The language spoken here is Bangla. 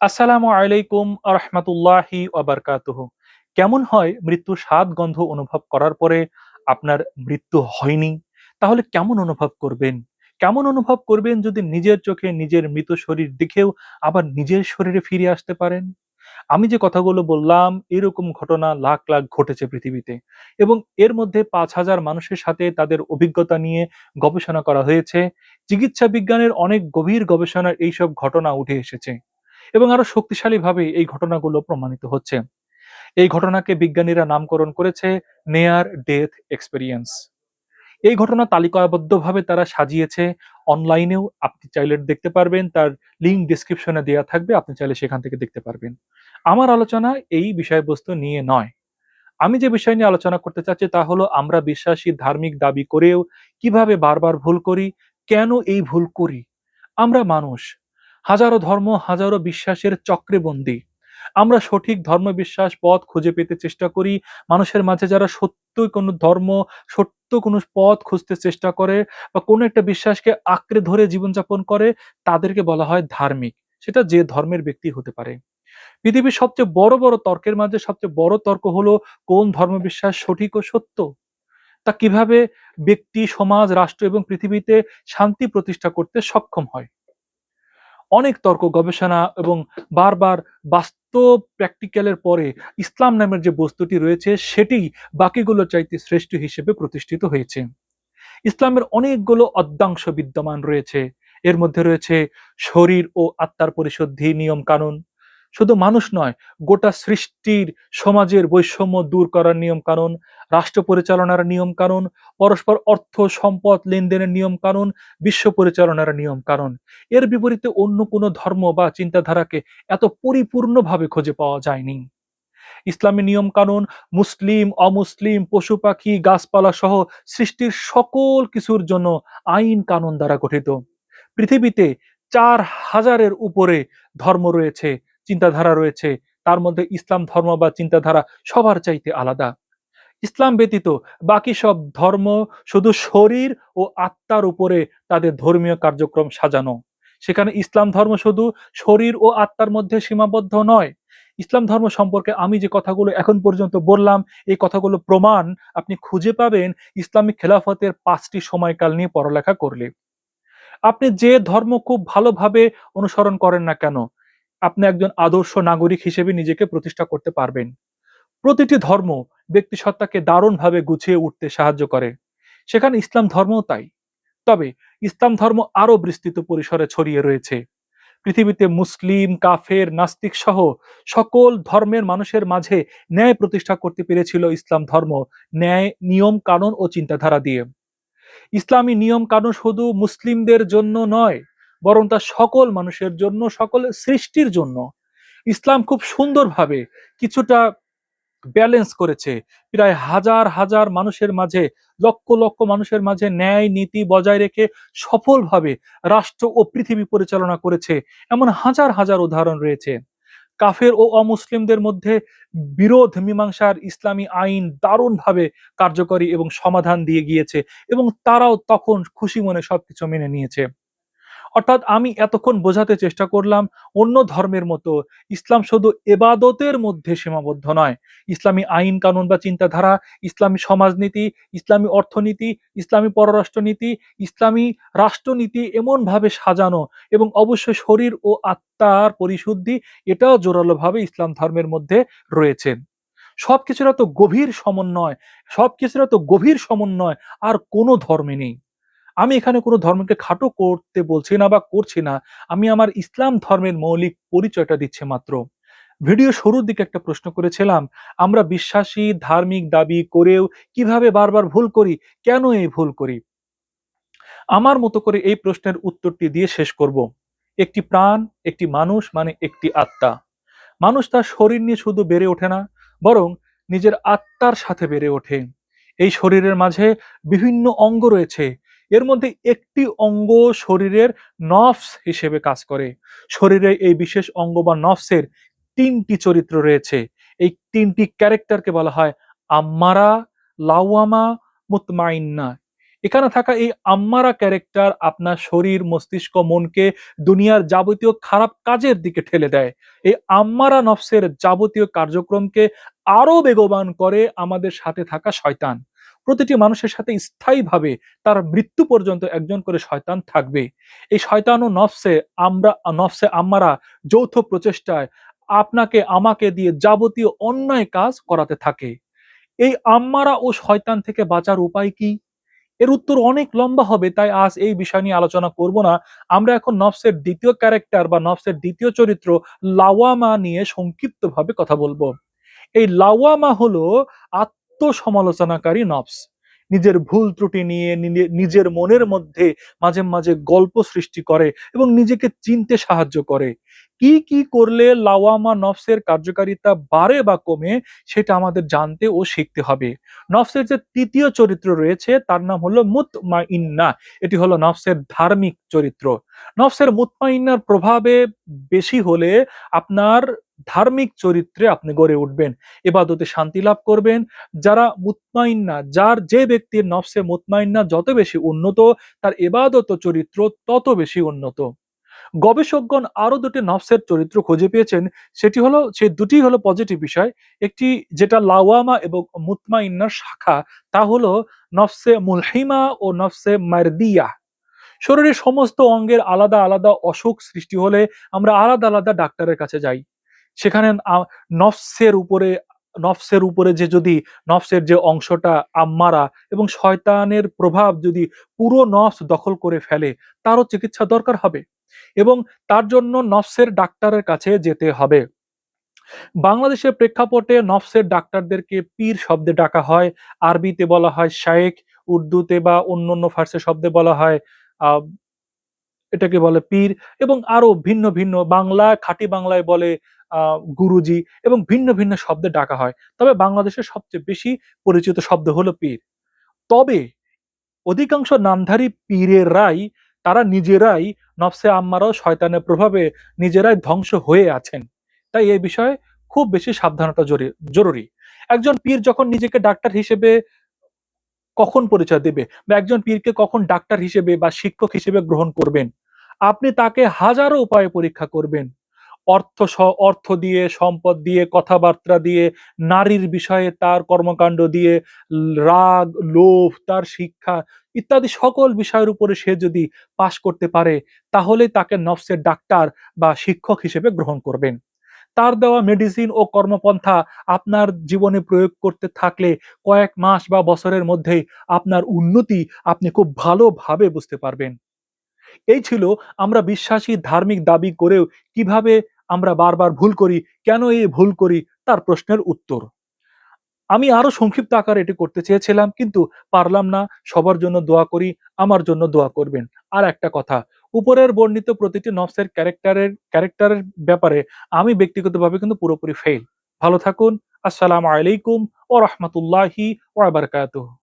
আসসালামু আলাইকুম রহমতুল্লাহি ওবরকাতুহ কেমন হয় মৃত্যু স্বাদ গন্ধ অনুভব করার পরে আপনার মৃত্যু হয়নি? তাহলে কেমন অনুভব করবেন? কেমন অনুভব করবেন যদি নিজের চোখে নিজের মৃত শরীর দেখেও আবার নিজের শরীরে ফিরে আসতে পারেন? আমি যে কথাগুলো বললাম, এরকম ঘটনা লাখ লাখ ঘটেছে পৃথিবীতে এবং এর মধ্যে পাঁচ হাজার মানুষের সাথে তাদের অভিজ্ঞতা নিয়ে গবেষণা করা হয়েছে। চিকিৎসা বিজ্ঞানের অনেক গভীর গবেষণার এইসব ঘটনা উঠে এসেছে। এবং আরও শক্তিশালীভাবে এই ঘটনাগুলো প্রমাণিত হচ্ছে। এই ঘটনাকে বিজ্ঞানীরা নামকরণ করেছে নেয়ার ডেথ এক্সপেরিয়েন্স। এই ঘটনা তালিকাবদ্ধভাবে তারা সাজিয়েছে। অনলাইনেও আপনি চাইলে দেখতে পারবেন, তার লিঙ্ক ডিসক্রিপশনে দেওয়া থাকবে, আপনি চাইলে সেখান থেকে দেখতে পারবেন। আমার আলোচনা এই বিষয়বস্তু নিয়ে নয়। আমি যে বিষয় নিয়ে আলোচনা করতে চাচ্ছি তা হলো আমরা বিশ্বাসী, ধার্মিক দাবি করেও কীভাবে বারবার ভুল করি, কেন এই ভুল করি? আমরা মানুষ। হাজারো ধর্ম, হাজারো বিশ্বাসের চক্রে বন্দী আমরা সঠিক ধর্ম বিশ্বাস পথ খুঁজে পেতে চেষ্টা করি। মানুষের মাঝে যারা সত্য কোনো ধর্ম, সত্য কোনো পথ খুঁজতে চেষ্টা করে বা কোনো একটা বিশ্বাসকে আঁকড়ে ধরে জীবনযাপন করে, তাদেরকে বলা হয় ধার্মিক। সেটা যে ধর্মের ব্যক্তি হতে পারে। পৃথিবীর সবচেয়ে বড় বড় তর্কের মাঝে সবচেয়ে বড় তর্ক হলো, কোন ধর্মবিশ্বাস সঠিক ও সত্য? তা কীভাবে ব্যক্তি, সমাজ, রাষ্ট্র এবং পৃথিবীতে শান্তি প্রতিষ্ঠা করতে সক্ষম হয়? অনেক তর্ক গবেষণা এবং বারবার বাস্তব প্র্যাকটিক্যালের পরে ইসলাম নামের যে বস্তুটি রয়েছে সেটি বাকিগুলো চাইতে শ্রেষ্ঠ হিসেবে প্রতিষ্ঠিত হয়েছে। ইসলামের অনেকগুলো অদ্যাংশ বিদ্যমান রয়েছে। এর মধ্যে রয়েছে শরীর ও আত্মার পরিশুদ্ধি নিয়ম কানুন শুধু মানুষ নয়, গোটা সৃষ্টির, সমাজের বৈষম্য দূর করার নিয়ম কানুন, রাষ্ট্র পরিচালনার নিয়ম কানুন, পরস্পর অর্থ, সম্পদ, লেনদেনের নিয়ম কানুন, বিশ্ব পরিচালনার নিয়ম কানুন। এর বিপরীতে অন্য কোনো ধর্ম বা চিন্তাধারাকে এত পরিপূর্ণভাবে খুঁজে পাওয়া যায়নি। ইসলামী নিয়ম কানুন, মুসলিম, অমুসলিম, পশু পাখি, গাছপালা সহ সৃষ্টির সকল কিছুর জন্য আইন কানুন দ্বারা গঠিত। পৃথিবীতে চার হাজারের উপরে ধর্ম রয়েছে চিন্তাধারা রয়েছে। তার মধ্যে ইসলাম ধর্ম বা চিন্তাধারা সবার চাইতে আলাদা। ইসলাম ব্যতীত বাকি সব ধর্ম শুধু শরীর ও আত্মার উপরে তাদের ধর্মীয় কার্যক্রম সাজানো। সেখানে ইসলাম ধর্ম শুধু শরীর ও আত্মার মধ্যে সীমাবদ্ধ নয়। ইসলাম ধর্ম সম্পর্কে আমি যে কথাগুলো এখন পর্যন্ত বললাম, এই কথাগুলো প্রমাণ আপনি খুঁজে পাবেন ইসলামিক খেলাফতের পাঁচটি সময়কাল নিয়ে পড়ালেখা করলে। আপনি যে ধর্ম খুব ভালোভাবে অনুসরণ করেন না কেন আপনি একজন আদর্শ নাগরিক হিসেবে নিজেকে প্রতিষ্ঠা করতে পারবেন। প্রতিটি ধর্ম ব্যক্তি সত্তাকে দারুণভাবে গুছিয়ে উঠতে সাহায্য করে। সেখানে ইসলাম ধর্মও তাই। তবে ইসলাম ধর্ম আরও বিস্তৃত পরিসরে ছড়িয়ে রয়েছে। পৃথিবীতে মুসলিম, কাফের, নাস্তিক সহ সকল ধর্মের মানুষের মাঝে ন্যায় প্রতিষ্ঠা করতে পেরেছিল ইসলাম ধর্ম, ন্যায়, নিয়ম কানুন ও চিন্তাধারা দিয়ে। ইসলামী নিয়ম কানুন শুধু মুসলিমদের জন্য নয় বরং তা সকল মানুষের জন্য, সকল সৃষ্টির জন্য। ইসলাম খুব সুন্দরভাবে কিছুটা ব্যালেন্স করেছে। প্রায় হাজার হাজার মানুষের মাঝে, লক্ষ লক্ষ মানুষের মাঝে ন্যায় নীতি বজায় রেখে সফলভাবে রাষ্ট্র ও পৃথিবী পরিচালনা করেছে। এমন হাজার হাজার উদাহরণ রয়েছে। কাফের ও অমুসলিমদের মধ্যে বিরোধ মীমাংসার ইসলামী আইন দারুণভাবে কার্যকরী এবং সমাধান দিয়ে গিয়েছে এবং তারাও তখন খুশি মনে সবকিছু মেনে নিয়েছে। অর্থাৎ আমি এতক্ষণ বোঝাতে চেষ্টা করলাম অন্য ধর্মের মতো, ইসলাম শুধু এবাদতের মধ্যে সীমাবদ্ধ নয়। ইসলামী আইন কানুন বা চিন্তাধারা, ইসলামী সমাজনীতি, ইসলামী অর্থনীতি, ইসলামী পররাষ্ট্রনীতি, ইসলামী রাষ্ট্রনীতি এমনভাবে সাজানো এবং অবশ্যই শরীর ও আত্মার পরিশুদ্ধি এটাও জোরালোভাবে ইসলাম ধর্মের মধ্যে রয়েছে। সবকিছুর এত গভীর সমন্বয় সবকিছুর এত গভীর সমন্বয়, আর কোনো ধর্মে নেই। আমি এখানে কোনো ধর্মকে খাটো করতে বলছি না বা করছি না, আমি আমার ইসলাম ধর্মের মৌলিক পরিচয়টা দিচ্ছি মাত্র। ভিডিও শুরুর দিকে একটা প্রশ্ন করেছিলাম, আমরা বিশ্বাসী, ধার্মিক দাবি করেও কীভাবে বারবার ভুল করি, কেন এই ভুল করি? আমার মতো করে এই প্রশ্নের উত্তরটি দিয়ে শেষ করব। একটি প্রাণ, একটি মানুষ মানে একটি আত্মা। মানুষ তার শরীর নিয়ে শুধু বেড়ে ওঠে না, বরং নিজের আত্মার সাথে বেড়ে ওঠে। এই শরীরের মাঝে বিভিন্ন অঙ্গ রয়েছে এর মধ্যে একটি অঙ্গ শরীরের নফস হিসেবে কাজ করে। শরীরে এই বিশেষ অঙ্গ বা নফসের তিনটি চরিত্র রয়েছে। এই তিনটি ক্যারেক্টারকে বলা হয় আম্মারা, লাওয়ামা, মুতমাইন্না। এখানে থাকা এই আম্মারা ক্যারেক্টার আপনার শরীর, মস্তিষ্ক, মনকে দুনিয়ার যাবতীয় খারাপ কাজের দিকে ঠেলে দেয়। এই আম্মারা নফসের যাবতীয় কার্যক্রমকে আরও বেগবান করে আমাদের সাথে থাকা শয়তান। প্রতিটি মানুষের সাথে স্থায়ীভাবে তার মৃত্যু পর্যন্ত একজন করে শয়তান থাকবে। এই শয়তান ও নফসে আমরা, নফসে আম্মারা যৌথ প্রচেষ্টায় আপনাকে, আমাকে দিয়ে যাবতীয় অন্যায় কাজ করাতে থাকে। এই আম্মারা ও শয়তান থেকে বাঁচার উপায় কি? এর উত্তর অনেক লম্বা হবে, তাই আজ এই বিষয় নিয়ে আলোচনা করব না। আমরা এখন নফসের দ্বিতীয় ক্যারেক্টার বা নফসের দ্বিতীয় চরিত্র লাওয়ামা নিয়ে সংক্ষিপ্তভাবে কথা বলব। এই লাওয়ামা হলো আত্মসমালোচনাকারী নফস। নিজের ভুল ত্রুটি নিয়ে নিজের মনের মধ্যে মাঝে মাঝে গল্প সৃষ্টি করে এবং নিজেকে চিনতে সাহায্য করে। কি কি করলে লাওয়ামা নফসের কার্যকারিতা বাড়ে বা কমে সেটা আমাদের জানতে ও শিখতে হবে। নফসের যে তৃতীয় চরিত্র রয়েছে তার নাম হলো মুতমাইন্না। এটি হলো নফসের ধার্মিক চরিত্র। নফসের মুতমাইন্নার প্রভাবে বেশি হলে আপনার ধার্মিক চরিত্রে আপনি গড়ে উঠবেন। এবাদতে শান্তি লাভ করবেন। যারা মুতমাইন্না যার যে ব্যক্তির নফসে মুতমাইন্না যত বেশি উন্নত, তার এবাদত চরিত্র তত বেশি উন্নত। গবেষকগণ আরও দুটি নফসের চরিত্র খুঁজে পেয়েছেন। সেটি হলো, সেই দুটি হলো পজিটিভ বিষয়। একটি যেটা লাওয়ামা এবং মুতমাইন্নার শাখা, তা হলো নফসে মুলহিমা ও নফসে মারদিয়া। শরীরের সমস্ত অঙ্গের আলাদা আলাদা অসুখ সৃষ্টি হলে আমরা আলাদা আলাদা ডাক্তারের কাছে যাই। সেখানে নফসের উপরে নফসের উপরে যে যদি নফসের যে অংশটা আম্মারা এবং শয়তানের প্রভাব যদি পুরো নফস দখল করে ফেলে তারও চিকিৎসা দরকার হবে এবং তার জন্য নফসের ডাক্তারের কাছে যেতে হবে। বাংলাদেশের প্রেক্ষাপটে নফসের ডাক্তারদেরকে পীর শব্দে ডাকা হয় আরবিতে বলা হয় শায়েক উর্দুতে বা অন্য অন্য ফার্সি শব্দে বলা হয় আহ, এটাকে বলে পীর এবং আরও ভিন্ন ভিন্ন বাংলা খাঁটি বাংলায় বলে গুরুজি এবং ভিন্ন ভিন্ন শব্দে ডাকা হয়। তবে বাংলাদেশের সবচেয়ে বেশি পরিচিত শব্দ হলো পীর। তবে অধিকাংশ নামধারী পীরেরাই, তারা নিজেরাই নফসে আম্মারাও শয়তানের প্রভাবে নিজেরাই ধ্বংস হয়ে আছেন। তাই এই বিষয়ে খুব বেশি সাবধানতা জরুরি জরুরি। একজন পীর যখন নিজেকে ডাক্তার হিসেবে কখন পরিচয় দেবে বা একজন পীরকে কখন ডাক্তার হিসেবে বা শিক্ষক হিসেবে গ্রহণ করবেন? আপনি তাকে হাজারো উপায়ে পরীক্ষা করবেন। অর্থ অর্থ দিয়ে, সম্পদ দিয়ে, কথাবার্তা দিয়ে, নারীর বিষয়ে তার কর্মকাণ্ড দিয়ে, রাগ, লোভ, তার শিক্ষা ইত্যাদি সকল বিষয়ের উপরে সে যদি পাশ করতে পারে, তাহলে তাকে নফসের ডাক্তার বা শিক্ষক হিসেবে গ্রহণ করবেন। তার দেওয়া মেডিসিন ও কর্মপন্থা আপনার জীবনে প্রয়োগ করতে থাকলে কয়েক মাস বা বছরের মধ্যেই আপনার উন্নতি আপনি খুব ভালোভাবে বুঝতে পারবেন। এই ছিল আমরা বিশ্বাসী ধার্মিক দাবি করেও কীভাবে আমরা বারবার ভুল করি, কেন এই ভুল করি? তার প্রশ্নের উত্তর। আমি আরও সংক্ষিপ্ত আকারে এটি করতে চেয়েছিলাম, কিন্তু পারলাম না। সবার জন্য দোয়া করি, আমার জন্য দোয়া করবেন। আর একটা কথা, উপরের বর্ণিত প্রতিটি নফসের ক্যারেক্টারের ক্যারেক্টারের ব্যাপারে আমি ব্যক্তিগতভাবে কিন্তু পুরোপুরি ফেল ভালো থাকুন, আসসালামু আলাইকুম ও রহমতুল্লাহি ওয়া বারাকাতুহু।